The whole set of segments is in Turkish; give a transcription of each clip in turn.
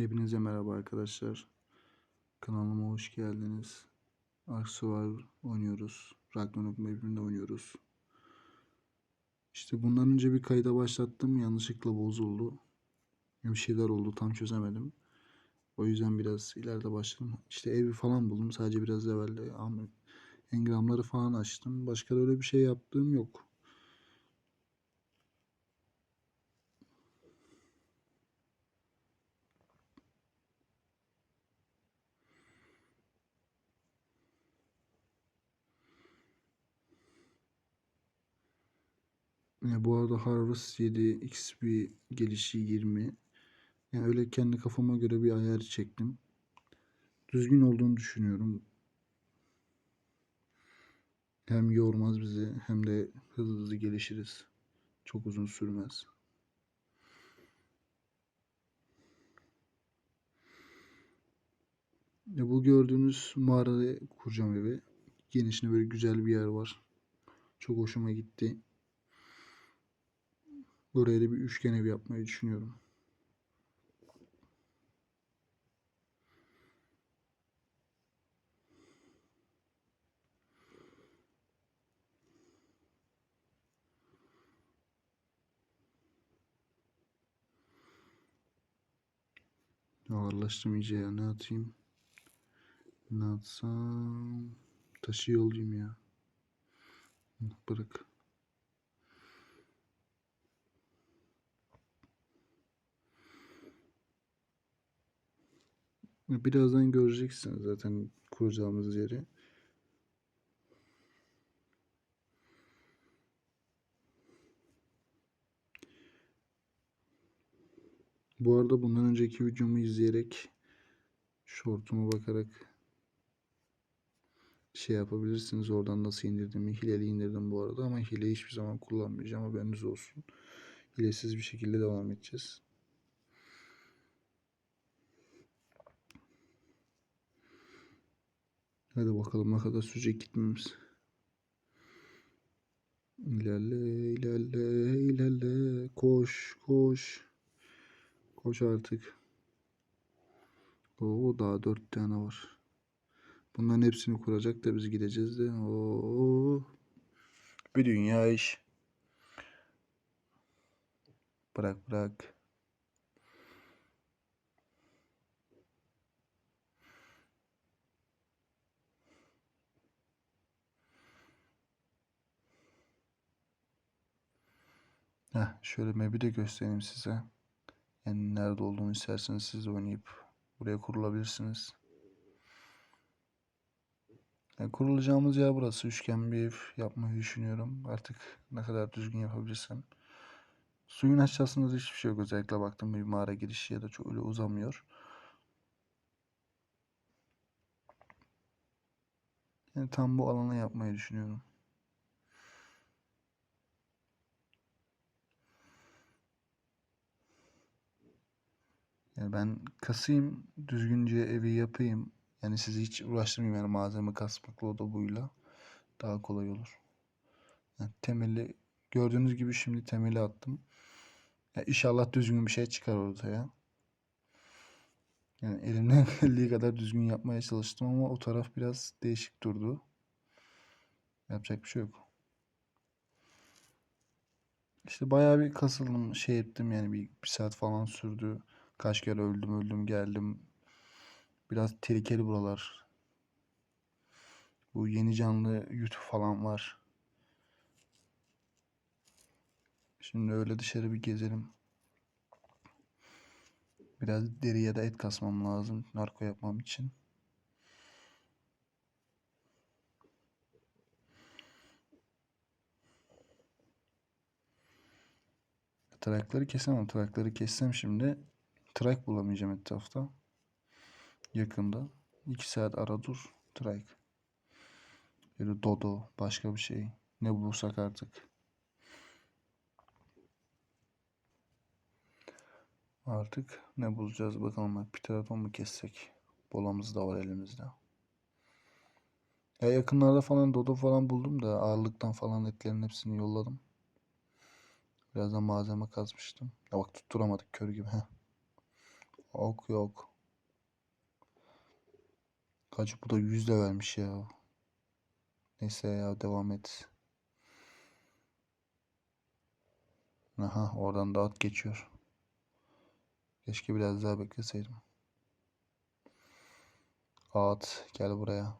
Hepinize merhaba arkadaşlar. Kanalıma hoş geldiniz. Survivor oynuyoruz. Ragnarok map'inde oynuyoruz. İşte bundan önce bir kayda başlattım. Yanlışlıkla bozuldu. Bir şeyler oldu tam çözemedim. O yüzden biraz ileride başladım. İşte evi falan buldum. Sadece biraz Ahmet engramları falan açtım. Başka da öyle bir şey yaptığım yok. Ya bu arada Harvest 7 XP gelişi 20. Yani öyle kendi kafama göre bir ayar çektim. Düzgün olduğunu düşünüyorum. Hem yormaz bizi hem de hızlı hızlı gelişiriz. Çok uzun sürmez. Ya bu gördüğünüz mağarada kuracağım evi. Genişine böyle güzel bir yer var. Çok hoşuma gitti. Buraya da bir üçgen ev yapmayı düşünüyorum. Ağırlaştım iyice. Ne atayım? Ne atsam? Taşı yollayayım ya. Bırak. Birazdan göreceksiniz zaten kuracağımız yeri. Bu arada bundan önceki videomu izleyerek shortuma bakarak şey yapabilirsiniz. Oradan nasıl indirdiğimi hileli indirdim bu arada ama hileyi hiçbir zaman kullanmayacağım haberiniz olsun. Hilesiz bir şekilde devam edeceğiz. Hadi bakalım ne kadar sürecek gitmemiz. İlerle, ilerle, ilerle. Koş, koş. Koş artık. Oo daha dört tane var. Bunların hepsini kuracak da biz gideceğiz de. Oo. Bir dünya iş. Bırak bırak. Heh, şöyle map'i de göstereyim size. Yani nerede olduğunu isterseniz siz oynayıp buraya kurulabilirsiniz. Yani kurulacağımız yer burası. Üçgen bir ev yapmayı düşünüyorum. Artık ne kadar düzgün yapabilirsem. Suyun aşağısında da hiçbir şey yok. Özellikle baktım bir mağara girişi ya da çok öyle uzamıyor. Yani tam bu alanı yapmayı düşünüyorum. Yani ben kasayım, düzgünce evi yapayım. Yani sizi hiç uğraştırmayayım yani malzeme kasmakla o da buyla. Daha kolay olur. Yani temeli gördüğünüz gibi şimdi temeli attım. Yani inşallah düzgün bir şey çıkar ortaya. Yani elimden geldiği kadar düzgün yapmaya çalıştım ama o taraf biraz değişik durdu. Yapacak bir şey yok. İşte bayağı bir kasıldım, şey ettim yani bir, bir saat falan sürdü. Kaç kere öldüm öldüm geldim. Biraz tehlikeli buralar. Bu yeni canlı YouTube falan var. Şimdi öyle dışarı bir gezelim. Biraz deri ya da et kasmam lazım narko yapmam için. Trakları kesemem. Trakları kessem şimdi trak bulamayacağım etrafta. Yakında. 2 saat ara dur. Ya da dodo. Başka bir şey. Ne bulursak artık. Artık ne bulacağız bakalım. Bak pterodon mu kessek? Bolamız da var elimizde. Ya yakınlarda falan dodo falan buldum da ağırlıktan falan etlerin hepsini yolladım. Birazdan malzeme kazmıştım. Ya bak tutturamadık kör gibi. Heh. Ok yok. Kaç bu da 100 de vermiş ya. Neyse ya devam et. Aha oradan da at geçiyor. Keşke biraz daha bekleseydim. At gel buraya.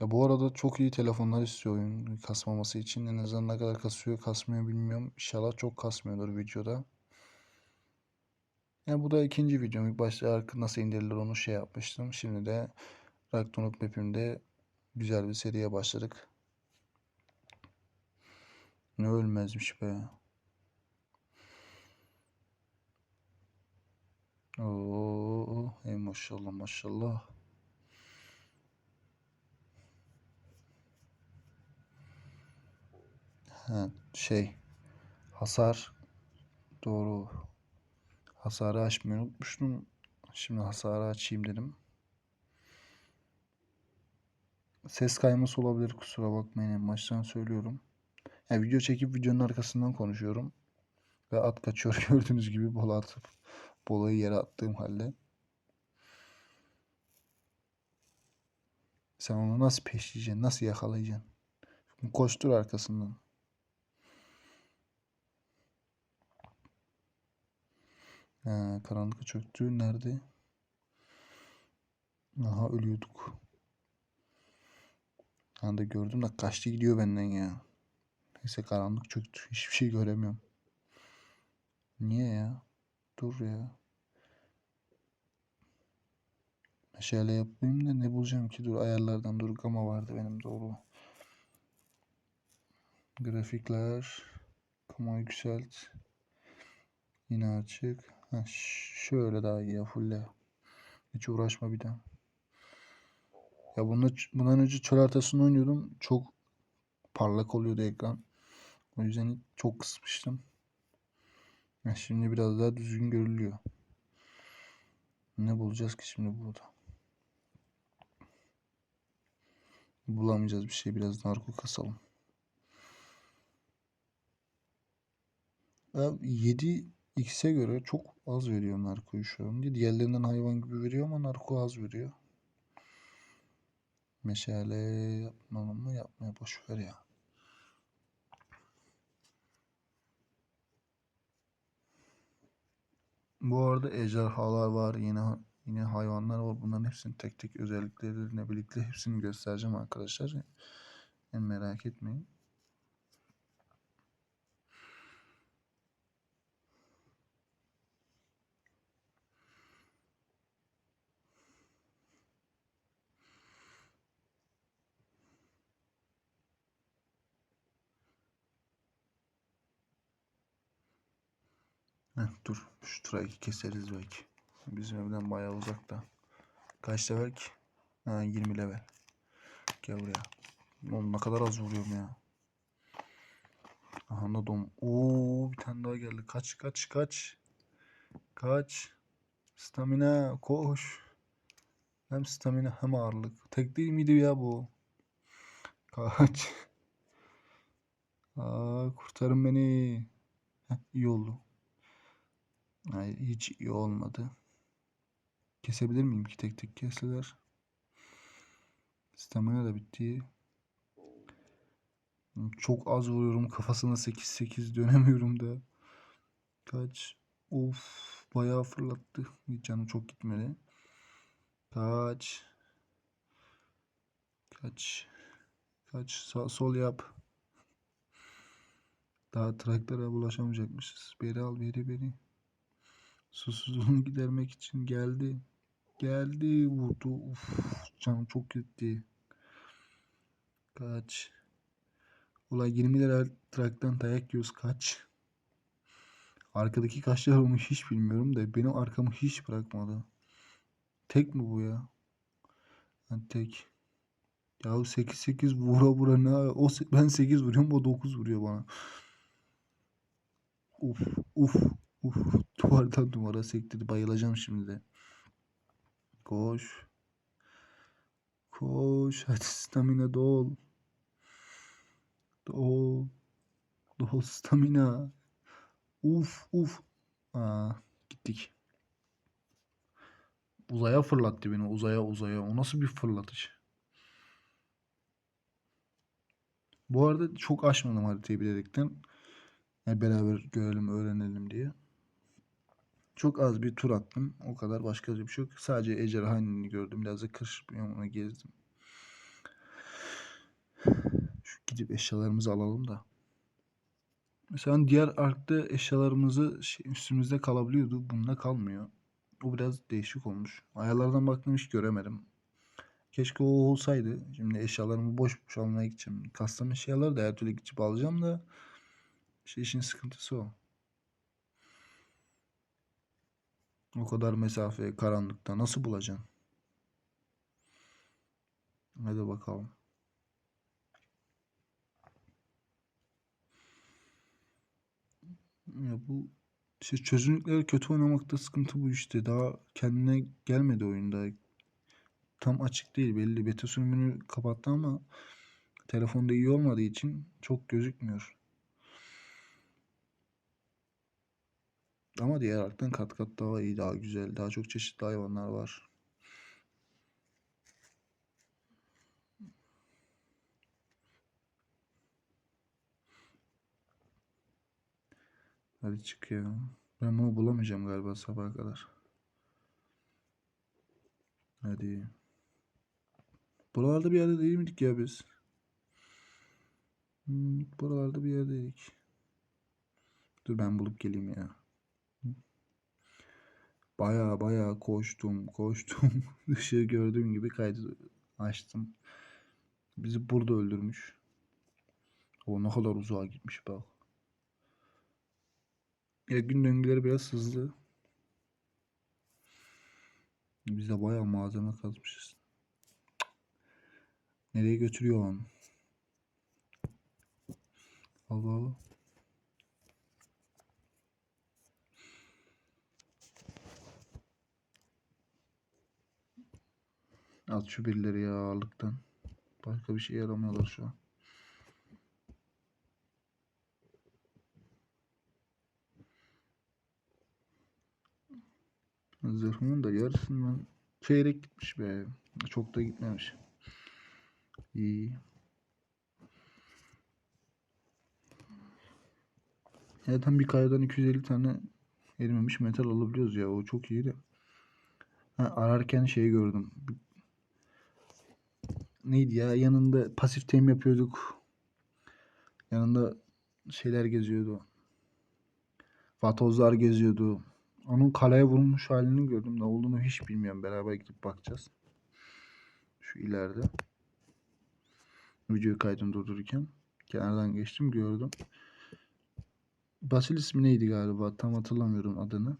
Ya bu arada çok iyi telefonlar istiyor oyun kasmaması için. En azından ne kadar kasıyor kasmıyor bilmiyorum. İnşallah çok kasmıyordur videoda. Ya bu da ikinci videom. İlk başta nasıl indirilir onu şey yapmıştım. Şimdi de Ragnarok map'imde güzel bir seriye başladık. Ne ölmezmiş be. Oo, ey maşallah maşallah. Şey hasar doğru hasarı açmayı unutmuştum. Şimdi hasarı açayım dedim. Ses kayması olabilir kusura bakmayın en baştan söylüyorum. Yani video çekip videonun arkasından konuşuyorum. Ve at kaçıyor gördüğünüz gibi bola atıp bolayı yere attığım halde. Sen onu nasıl peşleyeceksin? Nasıl yakalayacaksın? Koştur arkasından. Ha, karanlık çöktü. Nerede? Aha ölüyorduk. Ben de gördüm de kaçtı gidiyor benden ya. Neyse karanlık çöktü. Hiçbir şey göremiyorum. Niye ya? Dur ya. Şöyle yapayım da ne bulacağım ki? Dur ayarlardan dur gama vardı benim doğru. Grafikler. Gama yükselt. Yine açık. Şöyle daha iyi ya fulle. Hiç uğraşma bir daha. Ya bunda, bundan önce çöl haritasını oynuyordum. Çok parlak oluyordu ekran. O yüzden çok kısmıştım. Ya şimdi biraz daha düzgün görülüyor. Ne bulacağız ki şimdi burada? Bulamayacağız bir şey. Biraz narko kasalım. Ya 7 X'e göre çok az veriyor narkoyu şu an. Diğerlerinden hayvan gibi veriyor ama narko az veriyor. Meşale yapmalım mı? Yapmaya boş ver ya. Bu arada ejderhalar var. Yine yine hayvanlar var. Bunların hepsinin tek tek özellikleriyle birlikte hepsini göstereceğim arkadaşlar. Yani merak etmeyin. Heh, dur. Şu traki keseriz belki. Bizim evden bayağı uzakta. Kaç level ki? Ha 20 level. Gel buraya. Oğlum ne kadar az vuruyorum ya. Aha da dom. Oo bir tane daha geldi. Kaç kaç kaç. Kaç. Stamina koş. Hem stamina hem ağırlık. Tek değil miydi ya bu? Kaç. Aa, kurtarın beni. Heh, iyi oldu. Hayır hiç iyi olmadı. Kesebilir miyim ki tek tek kesseler? Stamina da bitti. Çok az vuruyorum. Kafasına 8-8 dönemiyorum da. Kaç. Of. Bayağı fırlattı. Canı çok gitmedi. Kaç. Kaç. Kaç. Sağ sol yap. Daha traktöre bulaşamayacakmışız. Beri al beri beri. Susuzluğunu gidermek için geldi. Geldi vurdu. Uf, canım çok gitti. Kaç. Ulan 20 lira traktan dayak yiyoruz kaç. Arkadaki kaç lira olmuş hiç bilmiyorum da benim arkamı hiç bırakmadı. Tek mi bu ya? Yani tek. Ya 8-8 vura vura ne? O, ben 8 vuruyorum o 9 vuruyor bana. Uf uf uf. Duvardan duvara sektirdi. Bayılacağım şimdi de. Koş. Koş. Hadi stamina dol. Dol. Dol stamina. Uf uf. Aa, gittik. Uzaya fırlattı beni. Uzaya uzaya. O nasıl bir fırlatış? Bu arada çok aşmadım haritayı bilerekten. Yani beraber görelim, öğrenelim diye. Çok az bir tur attım. O kadar başka bir şey yok. Sadece ejderhanini gördüm. Biraz da kış biyomuna gezdim. Şu gidip eşyalarımızı alalım da. Mesela diğer arkta eşyalarımızı şey, üstümüzde kalabiliyordu. Bunda kalmıyor. O biraz değişik olmuş. Ayarlardan baktım hiç göremedim. Keşke o olsaydı. Şimdi eşyalarımı boş boş almaya gideceğim. Custom eşyaları da her türlü gidip alacağım da. İşte işin sıkıntısı o. O kadar mesafe karanlıkta nasıl bulacaksın? Hadi bakalım. Ya bu işte çözünürlükleri kötü oynamakta sıkıntı bu işte. Daha kendine gelmedi oyunda. Tam açık değil belli. Beta sürümünü kapattı ama telefonda iyi olmadığı için çok gözükmüyor. Ama diğer arktan kat kat daha iyi, daha güzel, daha çok çeşitli hayvanlar var. Hadi çık ya. Ben bunu bulamayacağım galiba sabaha kadar. Hadi. Buralarda bir yerde değil miydik ya biz? Hmm, buralarda bir yerdeydik. Dur ben bulup geleyim ya. Baya baya koştum koştum. Işığı gördüğüm gibi kaydı açtım. Bizi burada öldürmüş. O ne kadar uzağa gitmiş bak. Ya gün döngüleri biraz hızlı. Biz de bayağı malzeme kazmışız. Nereye götürüyor lan? Allah Allah. At şu birileri ya ağırlıktan. Başka bir şey yaramıyorlar şu an. Zırhımın da yarısından çeyrek gitmiş be. Çok da gitmemiş. İyi. Zaten bir kayadan 250 tane erimemiş metal alabiliyoruz ya. O çok iyi de. Ha, ararken şey gördüm. Neydi ya? Yanında pasif tem yapıyorduk. Yanında şeyler geziyordu. Vatozlar geziyordu. Onun kaleye vurmuş halini gördüm. Ne olduğunu hiç bilmiyorum. Beraber gidip bakacağız. Şu ileride. Videoyu kaydım durdururken. Kenardan geçtim gördüm. Basil ismi neydi galiba? Tam hatırlamıyorum adını.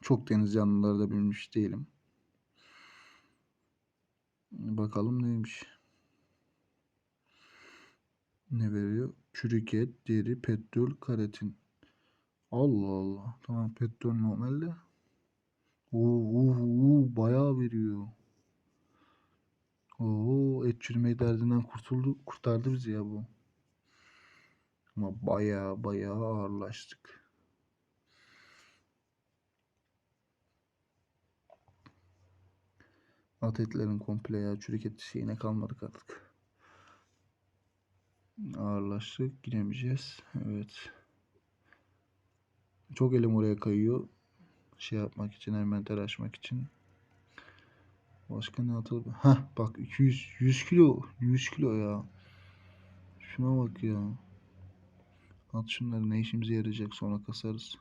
Çok deniz canlıları da bilmiş değilim. Bakalım neymiş. Ne veriyor? Çürük et, deri, petrol, karatin. Allah Allah. Tamam petrol normalde. Oo, oo, oo, bayağı veriyor. Oo, et çürümeyi derdinden kurtuldu, kurtardı bizi ya bu. Ama bayağı bayağı ağırlaştık. At etlerin komple ya çürük et şeyine kalmadık artık. Ağırlaştık. Giremeyeceğiz. Evet. Çok elim oraya kayıyor. Şey yapmak için, envanter açmak için. Başka ne atıldı? Hah bak 200 100 kilo 100 kilo ya. Şuna bak ya. At şunları ne işimize yarayacak sonra kasarız.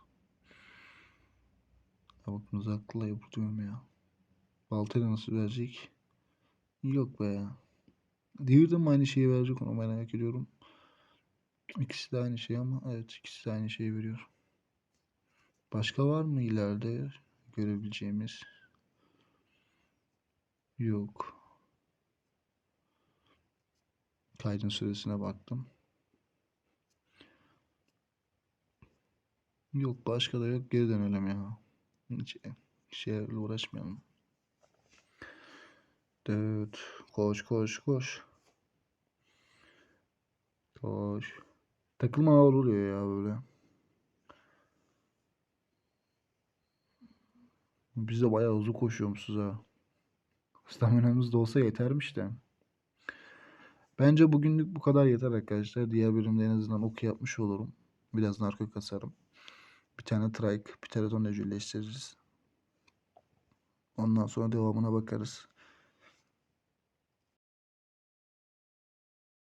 Ya bak mızrakla yapıyorum ya. Baltayla nasıl verecek? Yok be ya. Devirden mi aynı şeyi verecek onu merak ediyorum. İkisi de aynı şey ama evet ikisi de aynı şeyi veriyor. Başka var mı ileride görebileceğimiz? Yok. Kaydın süresine baktım. Yok başka da yok. Geri dönelim ya. Hiç şeylerle uğraşmayalım. Dört. Koş koş koş. Koş. Takılma ağır oluyor ya böyle. Biz de bayağı hızlı koşuyormuşuz ha. Staminamız da olsa yetermiş de. Bence bugünlük bu kadar yeter arkadaşlar. Diğer bölümde en azından oku yapmış olurum. Biraz narko kasarım. Bir tane trike, bir teraton öcülleştiririz. Ondan sonra devamına bakarız.